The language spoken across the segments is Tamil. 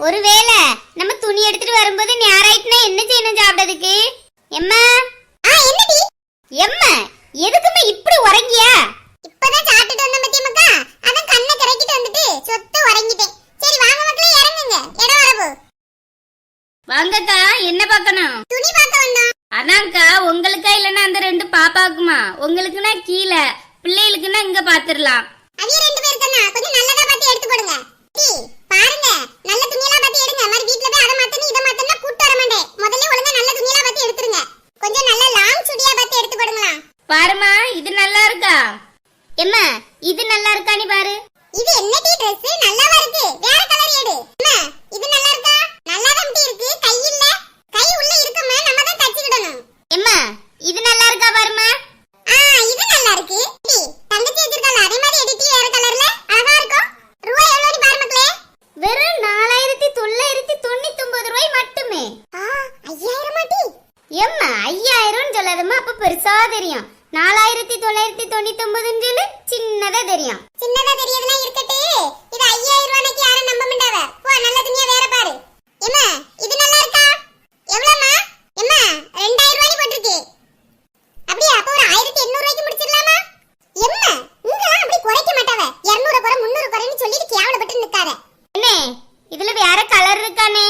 ஒருவேளை நம்ம துணி எடுத்துட்டு வரும்போது நேராயிட்டுனா என்ன செய்யணும் சாப்பிடறதுக்கு? எம்மா? ஆ என்னடி? எம்மா எதுக்குமே இப்படி உறங்கியா? இப்பதான் சாப்பிட்டுட்டு வந்த மக்கா அதான் கண்ணை கரைக்கிட்டு வந்துட்டு சொத்து உறங்கிட்டேன். சரி வாங்க மக்களே இறங்குங்க. இடம் வரவு வாங்கக்கா என்ன பார்க்கணும்? துணி பார்க்க வந்தோம். அதான்க்கா உங்களுக்கா இல்லைன்னா அந்த ரெண்டு பாப்பாக்குமா உங்களுக்குன்னா கீழே பிள்ளைகளுக்குன்னா இங்க பாத்துரலாம். அவிய ரெண்டு பேர் தானே கொஞ்சம் நல்லதா பார்த்து எடுத்து போடுங்க. பாருங்க நல்ல துணியெல்லாம் பார்த்து எடுங்க மாதிரி வீட்ல போய் அதை மாத்தணும் இதை மாத்தணும் கூட்டு வர மாட்டேன் முதல்ல ஒழுங்கா நல்ல துணியெல்லாம் பார்த்து எடுத்துருங்க கொஞ்சம் நல்ல லாங் சுடியா பார்த்து எடுத்து போடுங்களா பாருமா இது நல்லா இருக்கா எம்மா இது நல்லா இருக்கானி பாரு இது என்ன டீ Dress நல்லாவா இருக்கு வேற கலர் எடு அம்மா இது நல்லா இருக்கா நல்லா தான் டீ இருக்கு கை இல்ல கை உள்ள இருக்கமா நம்ம தான் தச்சிடணும் எம்மா இது நல்லா இருக்கா பாருமா ஆ இது நல்லா இருக்கு டீ தங்கச்சி வச்சிருக்கல அதே மாதிரி எடிட்டி வேற கலர்ல அழகா இருக்கும் ரூபாய் எவ்வளவு பாரு மக்களே வெறும் நாலாயிரத்தி தொள்ளாயிரத்தி தொண்ணூத்தி ஒன்பது ரூபாய் மட்டுமே ஆ ஐயாயிரமா டீ எம்மா ஐயாயிரம்னு அப்ப பெருசா தெரியும். நாலாயிரத்தி தொள்ளாயிரத்தி தொண்ணூத்தி ஒன்பதுன்னு சொல்லு சின்னதா தெரியும். சின்னதா தெரியும் இருக்கட்டு இது ஐயாயிரம் ரூபாய்க்கு யாரும் நம்ப மாட்டாவ போ நல்ல துணியா வேற பாரு எம்மா இது நல்லா இருக்கா எவ்வளவுமா எம்மா ரெண்டாயிரம் ரூபாய் போட்டிருக்கு அப்படியே அப்ப ஒரு ஆயிரத்தி எண்ணூறு ரூபாய்க்கு முடிச்சிடலாமா எம்மா இங்கெல்லாம் அப்படி குறைக்க மாட்டாவ இருநூறு குறை முந்நூறு குறைன்னு சொல்லிட்டு கேவலப்பட்டு நிக்காத என்ன இதுல வேற கலர் இருக்கானே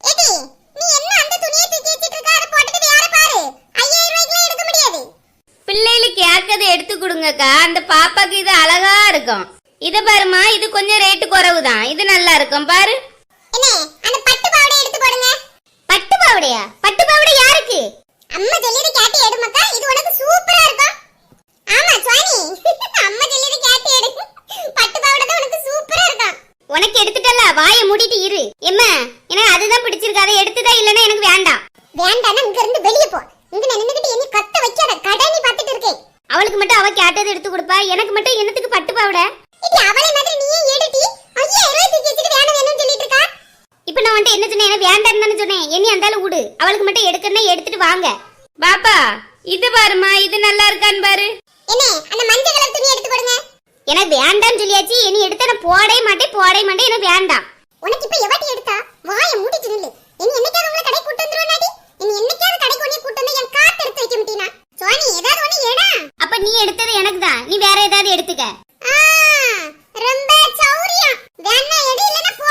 ஏடி நீ என்ன அந்த துணியை தூக்கி வச்சிட்டு இருக்க அதை போட்டுட்டு வேற பாரு ஐயாயிரம் ரூபாய்க்குலாம் எடுக்க முடியாது பிள்ளைகளுக்கு யாருக்கதை எடுத்து கொடுங்கக்கா அந்த பாப்பாக்கு இது அழகா இருக்கும். இத பாருமா இது கொஞ்சம் ரேட்டு குறைவு தான் இது நல்லா இருக்கும் பாரு. என்ன அந்த பட்டு பாவாடை எடுத்து போடுங்க. பட்டு பாவடையா? பட்டு பாவடை யாருக்கு? அம்மா சொல்லியது கேட்டு எடு மக்கா. இது உனக்கு சூப்பரா இருக்கும். ஆமா சுவானி அம்மா சொல்லியது கேட்டு எடு. பட்டு பாவாடை தான் உனக்கு சூப்பரா இருக்கும். உனக்கு எடுத்துட்டல வாயை மூடிட்டு இரு. எம்மா எனக்கு அதுதான் பிடிச்சிருக்கு. அதை எடுத்துதா இல்லைன்னா எனக்கு வேண்டாம் இங்க இருந்து வெளிய போ இங்க நான் நின்னுகிட்டு என்ன கத்த வைக்காத கடை நீ பார்த்துட்டு இருக்கேன் அவளுக்கு மட்டும் அவ கேட்டதை எடுத்து கொடுப்பா எனக்கு மட்டும் என்னத்துக்கு பட்டு பாவடை? இது அவளை மாதிரி நீயே ஐயாயிரம் ரூபாய் தூக்கி வச்சுட்டு வேணும் வேணும்னு சொல்லிட்டு இருக்கா இப்ப நான் வந்துட்டு என்ன சொன்னேன்? வேண்டாம்னு தானே சொன்னேன். என்னி அந்தாலும் விடு. அவளுக்கு மட்டும் எடுக்கணும்னா எடுத்துட்டு வாங்க. பாப்பா இது பாருமா இது நல்லா இருக்கான்னு பாரு. என்ன அந்த மஞ்சள் கலர் துணி எடுத்து போடுங்க எனக்கு வேண்டாம்னு சொல்லியாச்சு. இனி எடுத்து நான் போடவே மாட்டேன் போடவே மாட்டேன். எனக்கு வேண்டாம். உனக்கு இப்ப எவாட்டி எடுத்தா? வாயை மூடிட்டு நில்லு. இனி என்னைக்காவது உங்களை கடை கூட்டு வந்துருவானாடி இனி என்னைக்காவது கடை கொண்டு கூட்டு வந்து என் காத்து எடுத்து வைக்க மாட்டீனா சுவானி ஏதாவது ஒண்ணு எடா அப்ப நீ எடுத்தது எனக்கு தான் நீ வேற ஏதாவது எடுத்துக்க ஆ, ரொம்ப சௌரியம் வேணா எடு இல்லைன்னா போ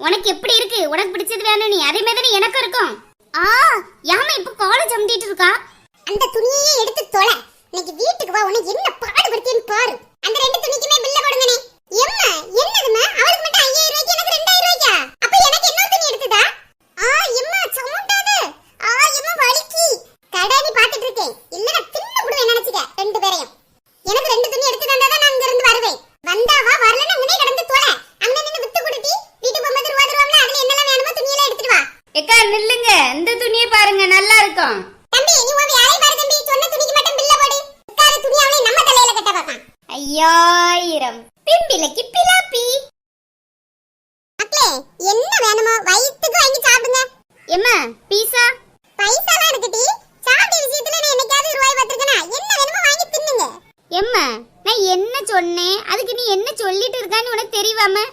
உனக்கு எப்படி இருக்கு உனக்கு பிடிச்சது வேணும் நீ அதே மாதிரி எனக்கும் இருக்கும் ஆ யாமா இப்ப காலேஜ் இருக்கா? அந்த துணியே எடுத்து தொலை. இன்னைக்கு வீட்டுக்கு வா உன்னை என்ன பாடுபடுத்தின்னு பாரு. அந்த ரெண்டு துணிக்குமே பில்ல போடுங்கனே எம்மா என்ன அவளுக்கு மட்டும் ஐயாயிரம் ரூபாய்க்கு எனக்கு ரெண்டாயிரம் ரூபாய்க்கா அப்ப எனக்கு இன்னொரு துணி எடுத்ததா ஆ எம்மா சமுண்டாது ஆ எம்மா வலிக்கி கடை நீ பாத்துட்டு இருக்கேன் இல்லனா தின்னு விடுவேன் நினைச்சுக்க ரெண்டு பேரையும் எனக்கு ரெண்டு துணி எடுத்து தந்தா தான் நான் இங்க இருந்து வருவேன் வந்தா வா வரலன்னா உடனே கடந்து தொலை அங்க நின்னு வித்து கொடுத்தி வீட்டுக்கு போகும்போது ரூபா தருவாங்களா அதுல என்னெல்லாம் வேணுமோ துணியெல்லாம் எடுத்துட்டு வா ஏக்கா நில்லுங்க இந்த துணியை பாருங்க நல்லா இருக்கும் தம்பி நீ உன் வேலையை பாரு தம்பி சொன்ன துணிக்கு மட்டும் பில்ல போடு உட்கார துணி அவளை நம்ம தலையில கட்ட பார்ப்பான் ஐயாயிரம். பிம்பிலைக்கு பிலாப்பி. மக்களே என்ன வேணுமோ வயித்துக்கு வாங்கி சாப்பிடுங்க. எம்மா பீஸா? பைசாலாம் இருக்குடி சாப்பிட்ட விஷயத்துல நான் என்னைக்காவது ரூபாய் பார்த்திருக்கேனா? என்ன வேணுமோ வாங்கி தின்னுங்க. எம்மா நான் என்ன சொன்னேன்? அதுக்கு நீ என்ன சொல்லிட்டு இருக்கான்னு உனக்கு தெரியாம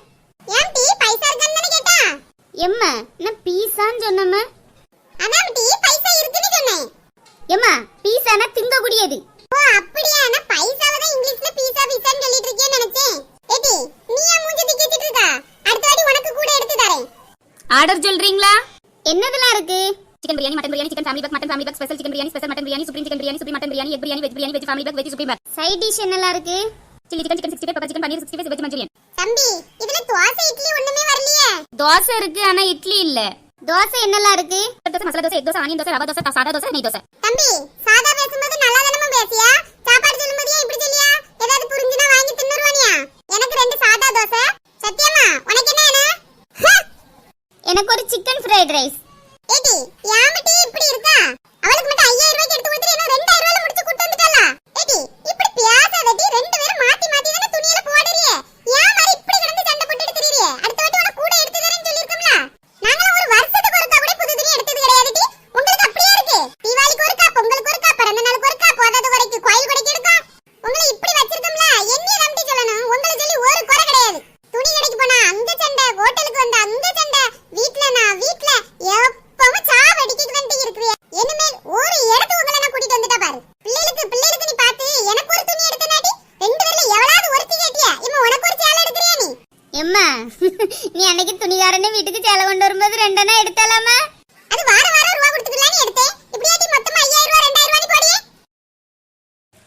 பைசா இருக்கான்னு தானே கேட்டா? எம்மா நான் பீஸான்னு சொன்னம்மா. அதான் டி பைசா இருக்குன்னு சொன்னேன். எம்மா பீஸானா திங்கக்கூடியது ஓ அப்படியா நான் பைசாவை தான் இங்கிலீஷ்ல பீஸா பீஸான்னு சொல்லிட்டு இருக்கேன்னு நினைச்சேன் ஏடி நீ ஏன் மூஞ்சி திக்கி வச்சிட்டு இருக்கா அடுத்த வாட்டி உனக்கு கூட எடுத்து தரேன் ஆர்டர் சொல்றீங்களா? என்னதெல்லாம் இருக்கு? Chicken biryani mutton biryani chicken family pack mutton family pack special chicken biryani special mutton biryani supreme chicken biryani supreme mutton biryani egg biryani veg biryani veg family pack veg supreme pack side dish என்னெல்லாம் இருக்கு? Chilli chicken chicken sixty five chicken paneer sixty five veg manchurian தம்பி இதுல தோசை இட்லி ஒண்ணுமே வரலையே. தோசை இருக்கு ஆனா இட்லி இல்ல. தோசை என்னெல்லாம் இருக்கு? தோசை மசாலா தோசை எக் தோசை ஆனியன் தோசை ரவா தோசை சாதா தோசை நெய் தோசை. தம்பி சாதா பேசும்போது நல்லா தானமா பேசியா சாப்பாடு சொல்லும்போது ஏன் இப்படி சொல்லியா ஏதாவது புரிஞ்சுனா வாங்கி தின்னுருவானியா எனக்கு ரெண்டு சாதா தோசை சத்தியமா உனக்கு என்ன வேணும் ஹ! எனக்கு ஒரு சிக்கன் ஃப்ரைட் ரைஸ் ஏடி யாமட்டி இப்படி இருக்கா அவளுக்கு மட்டும் ஐயாயிரம் ரூபாய்க்கு எடுத்து கொடுத்துட்டு என்ன ரெண்டாயிரம் ரூபாயில முடிச்சு கூட்டு வந்துட்டாளா ஏடி இப்படி பேசாதடி ரெண்டு பேரும் மாத்தி மாத்தி தானே துணியில போடுறியே ஏன் மாதிரி இப்படி கிடந்து சண்டை போட்டுட்டு திரியறியே அடுத்த வாட்டி உனக்கு கூட எடுத்து தரேன்னு சொல்லிருக்கோம்ல நாங்களும் ஒரு வருஷத்துக்கு ஒருக்கா கூட புது துணி எடுத்தது கிடையாதுடி உங்களுக்கு அப்படியே இருக்கு தீபாவளிக்கு ஒருக்கா பொங்கலுக்கு ஒருக்கா பிறந்த நாளுக்கு ஒருக்கா போதாத குறைக்கு கோயில் கொடைக்கு எடுக்கும் உங்களை இப்படி வச்சிருக்கோம்ல என்னைய நம்பி சொல்லணும் உங்களை சொல்லி ஒரு குறை கிடையாது துணி கடைக்கு போனா அங்க சண்டை ஹோட்டலுக்கு வந்தா அங்க சண்டை வீட்ல நான் வீட்ல எப்பவும் சாவ அடிக்கிட்டு வந்துட்டு இருக்கிறிய இனிமேல் ஒரு இடத்துக்கு உங்களை நான் கூட்டிட்டு வந்துட்டா பாரு பிள்ளைகளுக்கு பிள்ளைகளுக்கு நீ பார்த்து எனக்கு ஒரு துணி எடுத்தனாடி ரெண்டு பேர்ல எவ்வளவு ஒருத்தி கேட்டியா இம்மா உனக்கு ஒரு சேலை எடுக்கிறியா நீ எம்மா நீ அன்னைக்கு துணிகாரனே வீட்டுக்கு சேலை கொண்டு வரும்போது ரெண்டெண்ணா எடுத்தாலாமா? அது வார வாரம் ரூபா கொடுத்துக்கலாம்னு எடுத்தேன். இப்படியாட்டி மொத்தமா ஐயாயிரம் ரூபா ரெண்டாயிரம் ரூபாய் போடியே?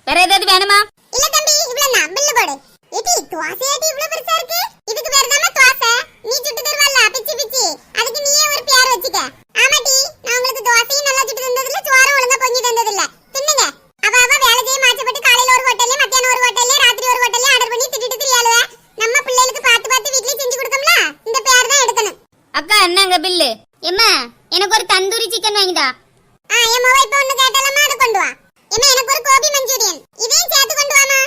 வேற ஏதாவது வேணுமா? இல்ல தம்பி இவ்வளவு தான் பில்லு போடு. ஏடி தோசையாட்டி இவ்வளவு பெருசா இருக்கு இதுக்கு பேர் தானே தோசை நீ சுட்டு தருவல்ல பிச்சு பிச்சு அதுக்கு நீயே ஒரு பேர் வச்சுக்க ஆமாடி நான் உங்களுக்கு தோசையும் நல்லா சுட்டு தந்ததில்ல சோறும் ஒழுங்கா பொங்கி தந்ததில்ல தின்னுங்க அவ அவ வேலை செய்ய மாச்சப்பட்டு காலையில ஒரு ஹோட்டல்ல மத்தியானம் ஒரு ஹோட்டல்ல ராத்திரி ஒரு ஹோட்டல்ல ஆர்டர் பண்ணி திட்டிட்டு திரியாளுவ நம்ம பிள்ளைகளுக்கு பார்த்து பார்த்து வீட்லயே செஞ்சு கொடுக்கோம்ல இந்த பேர் தான் எடுக்கணும் அக்கா என்னங்க பில்லு? எம்மா எனக்கு ஒரு தந்தூரி சிக்கன் வாங்கிதா ஆ என் மொபைல் இப்ப ஒண்ணு கேட்டாலமா அது கொண்டு வா. எம்மா எனக்கு ஒரு கோபி மஞ்சூரியன். இதையும் சேர்த்து கொண்டு வாமா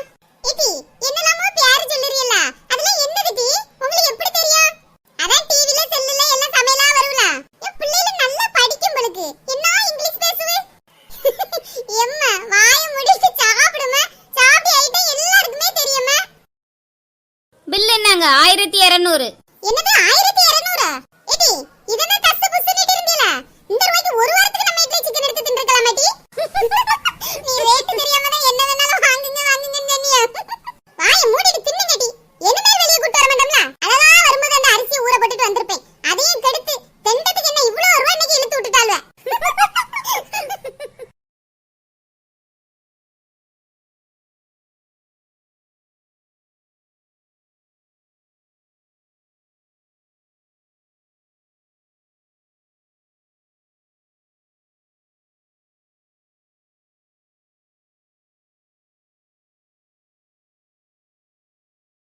இடி என்னலாமோ பேர் சொல்லுறீல்ல அதெல்லாம் என்னது டி? உங்களுக்கு எப்படி தெரியும்? அதான் டிவில செல்லுல எல்லாம் சமையலா வரும்ல. என் பிள்ளைல நல்லா படிக்கும் பொழுது. என்ன இங்கிலீஷ் பேசுவே எம்மா வாய முடிச்சு சாப்பிடுமா? சாப்பிட்டு ஐட்டம் எல்லாருக்குமே தெரியுமா? பில் என்னங்க? ஆயிரத்தி இரநூறு. என்னது ஆயிரத்தி இருநூறு? ஏடி இதென்ன தஸ்து இந்த ரூபாய்க்கு ஒரு வாரத்துக்கு நம்ம இட்லி சிக்கன் எடுத்து தின்றுக்கலாம்